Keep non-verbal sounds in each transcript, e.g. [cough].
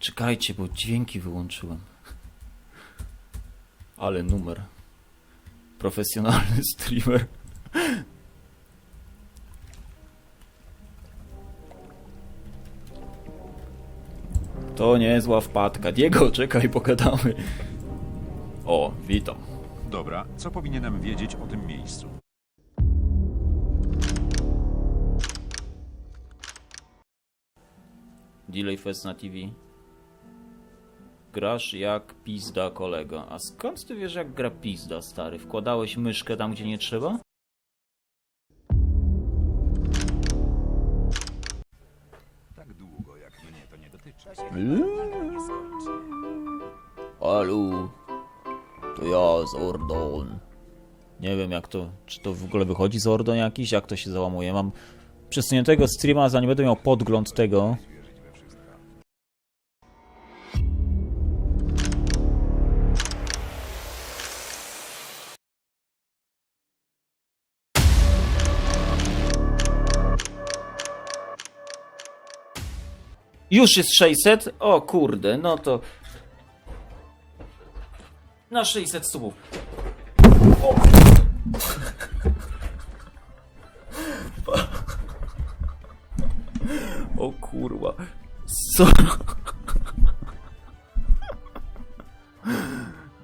Czekajcie, bo dźwięki wyłączyłem. Ale numer. Profesjonalny streamer. To niezła wpadka. Diego, czekaj, pogadamy. O, witam. Dobra, co powinienem wiedzieć o tym miejscu? Delay Fest na TV. Grasz jak pizda, kolega. A skąd ty wiesz, jak gra pizda, stary? Wkładałeś myszkę tam, gdzie nie trzeba? Tak długo, jak mnie to nie dotyczy. Alu, to ja, Zordon. Nie wiem, jak to, czy to w ogóle wychodzi Zordon jakiś, jak to się załamuje. Mam przesuniętego streama, zanim będę miał podgląd tego. Już jest 600? O kurde, no to... Na 600 subów. O, o kurwa. Co?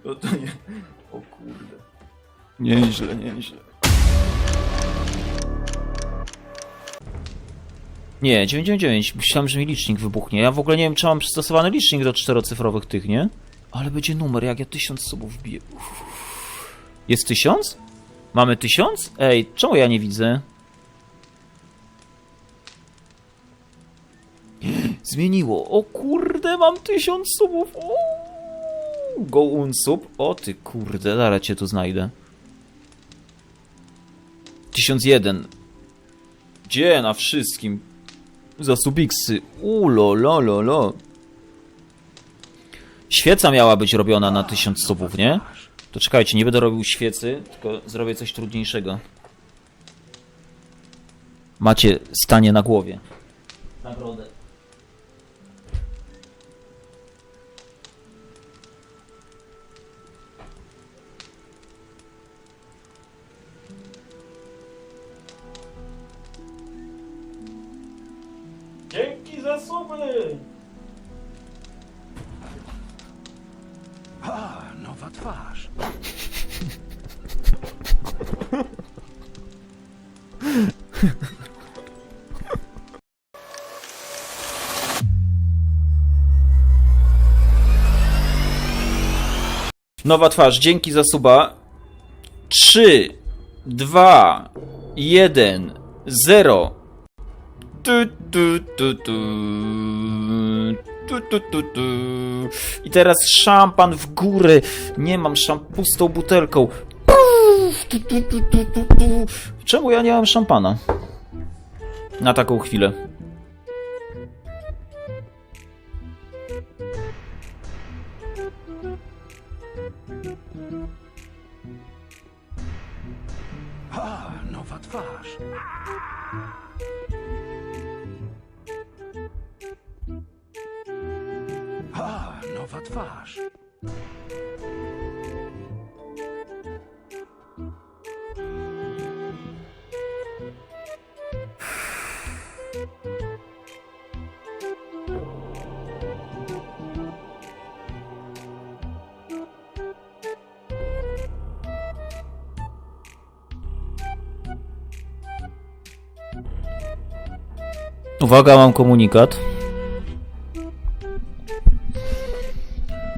No to nie... O kurde. Nieźle, nieźle. Nie, 999. Myślałem, że mi licznik wybuchnie. Ja w ogóle nie wiem, czy mam przystosowany licznik do czterocyfrowych tych, nie? Ale będzie numer, jak ja tysiąc subów biję. Uff. Jest tysiąc? Mamy tysiąc? Ej, czemu ja nie widzę? [gasps] Zmieniło. O kurde, mam tysiąc subów. O, go unsub. O ty kurde, zaraz cię tu znajdę. 1001. Gdzie na wszystkim? Za subiksy. Ulo, lo, lo, lo. Świeca miała być robiona na 1000 subów, nie? To czekajcie, nie będę robił świecy, tylko zrobię coś trudniejszego. Macie stanie na głowie. Nagrodę. Dzięki za suby! A, nowa twarz. Nowa twarz, dzięki za suba. 3, 2, 1, 0. Tu, tu, tu, tu. Tu, tu, tu, tu. I teraz szampan w górę. Nie mam szam pustą butelką. Tu, tu, tu, tu, tu, tu. Czemu ja nie mam szampana? Na taką chwilę. Uwaga, mam komunikat.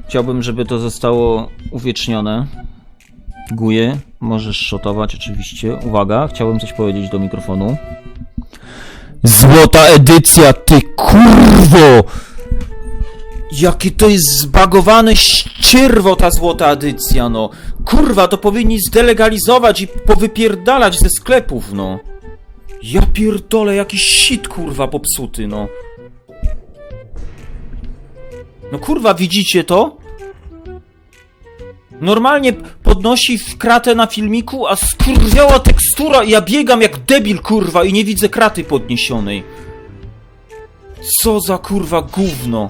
Chciałbym, żeby to zostało uwiecznione. Guje, możesz szotować oczywiście. Uwaga, chciałbym coś powiedzieć do mikrofonu. Złota edycja, ty kurwo! Jakie to jest zbagowane ścierwo ta złota edycja, no. Kurwa, to powinni zdelegalizować i powypierdalać ze sklepów, no. Ja pierdolę, jakiś shit kurwa popsuty, no. No kurwa, widzicie to? Normalnie podnosi w kratę na filmiku, a skurwiała tekstura i ja biegam jak debil kurwa i nie widzę kraty podniesionej. Co za kurwa gówno.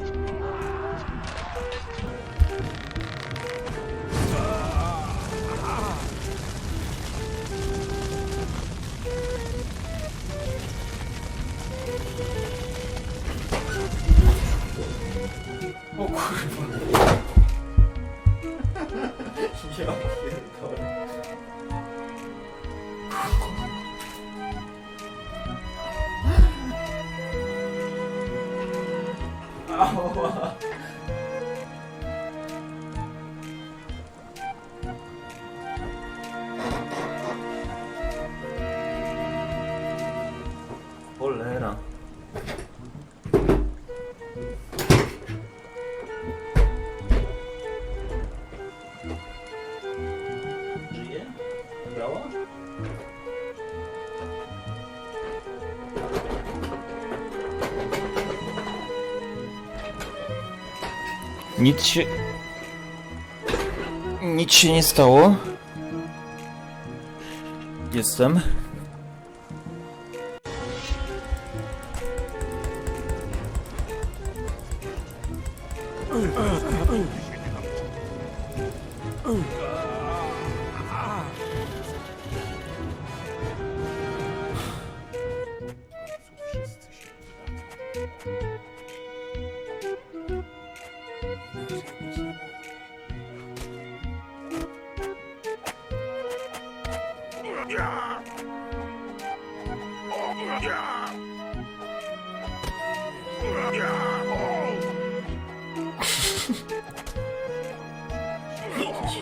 Ała. Cholera. Żyje? Brała? Nic się... Nic się nie stało.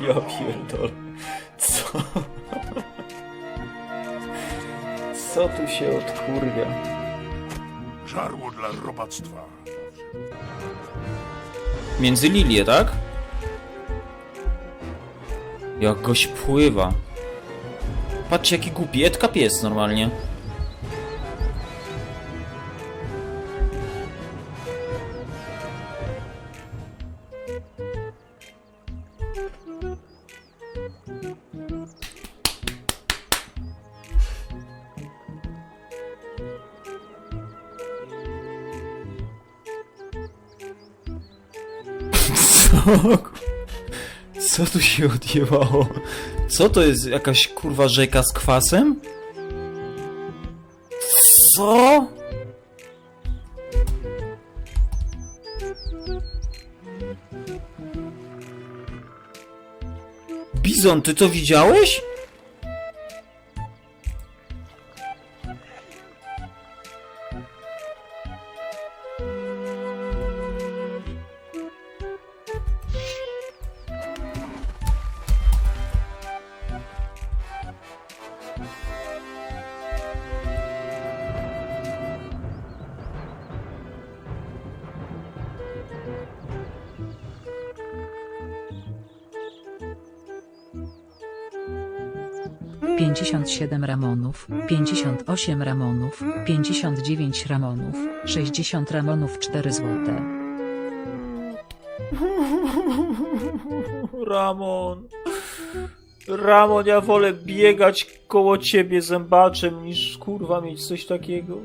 Ja pierdolę. Co? Co tu się odkurwia? Żarło dla robactwa. Między lilie, tak? Jak goś pływa. Patrzcie jaki głupi, Edka pies normalnie. Co? Tu się odjebało? Co to jest? Jakaś kurwa rzeka z kwasem? Co? Bizon, ty to widziałeś? Pięćdziesiąt siedem ramonów, pięćdziesiąt osiem ramonów, pięćdziesiąt dziewięć ramonów, sześćdziesiąt ramonów cztery złote. [laughs] Ramon. Ramon, ja wolę biegać koło ciebie zębaczem niż kurwa mieć coś takiego.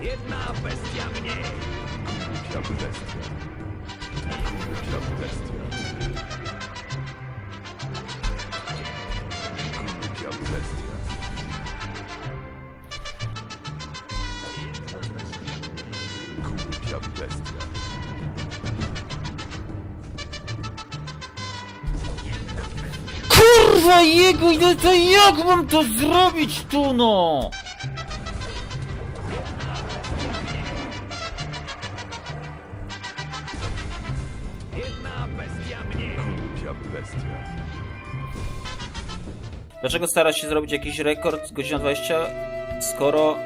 Głupia bestia. Głupia bestia. Głupia Kurwa jego, no to jak mam to zrobić tu no? Dlaczego starasz się zrobić jakiś rekord godzina 20, skoro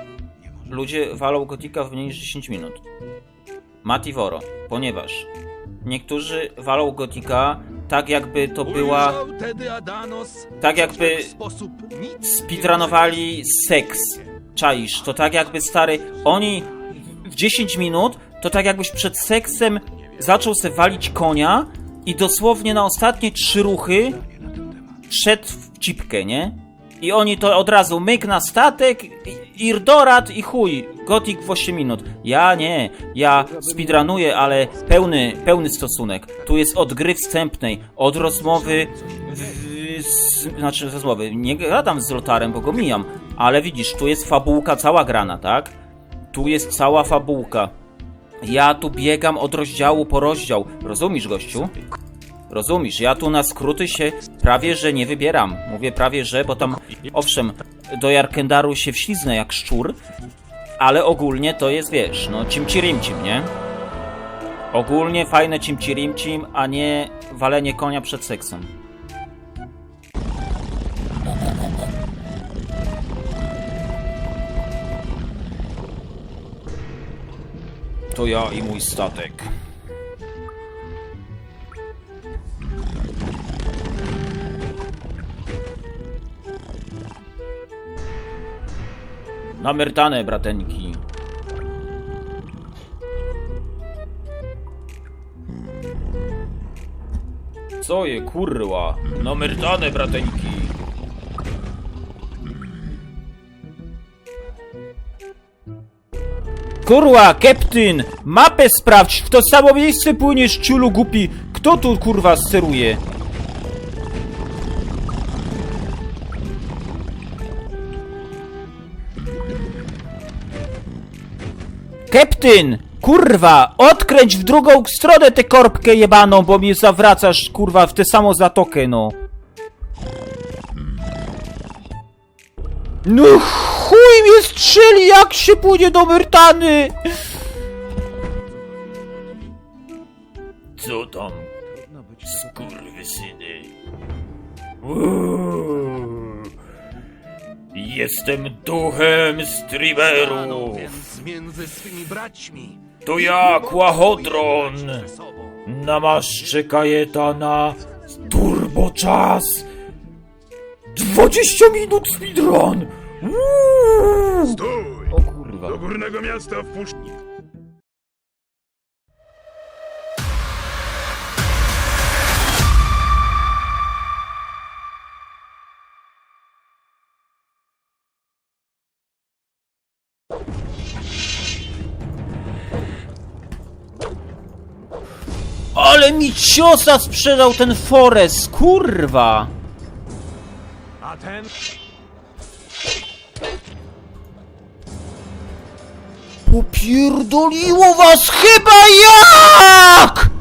ludzie walą gotika w mniej niż 10 minut? Mati Woro, ponieważ niektórzy walą gotika tak jakby to była... Tak jakby speedrunowali seks. Czaisz, to tak jakby stary... Oni w 10 minut to tak jakbyś przed seksem zaczął se walić konia i dosłownie na ostatnie trzy ruchy szedł w cipkę, nie? I oni to od razu myk na statek, Irdorat i chuj, gotik w 8 minut. Ja nie, ja speedrunuję, ale pełny, pełny stosunek. Tu jest od gry wstępnej, od rozmowy, w, z, znaczy rozmowy, nie gadam z Lotarem, bo go mijam, ale widzisz, tu jest fabułka cała grana, tak? Tu jest cała fabułka. Ja tu biegam od rozdziału po rozdział. Rozumiesz, gościu? Rozumiesz, ja tu na skróty się prawie że nie wybieram. Mówię prawie że, bo tam, owszem, do Jarkendaru się wśliznę jak szczur, ale ogólnie to jest, wiesz, no cimcirimcim, nie? Ogólnie fajne cimcirimcim, a nie walenie konia przed seksem. To ja i mój statek. Namertane, brateńki. Co je, kurwa? Namertane, brateńki. Kurwa, Keptyn! Mapę sprawdź! W to samo miejsce płyniesz, ciulu głupi! Kto tu, kurwa, steruje? Keptyn! Kurwa! Odkręć w drugą stronę tę korbkę jebaną, bo mnie zawracasz, kurwa, w tę samą zatokę, no. No chuj mnie strzeli, jak się płynie do Myrtany! Co tam, skurwysyny? Uuu, Jestem duchem streamerów! Między swymi braćmi. To ja, Kłachodron! Namaszczę Kajetana Turbo czas! 20 minut speedrun! Uuu! Stój! O kurwa. Do górnego miasta wpuść... Ale mi ciosa sprzedał ten Forest, kurwa! A ten Popierdoliło was chyba jak!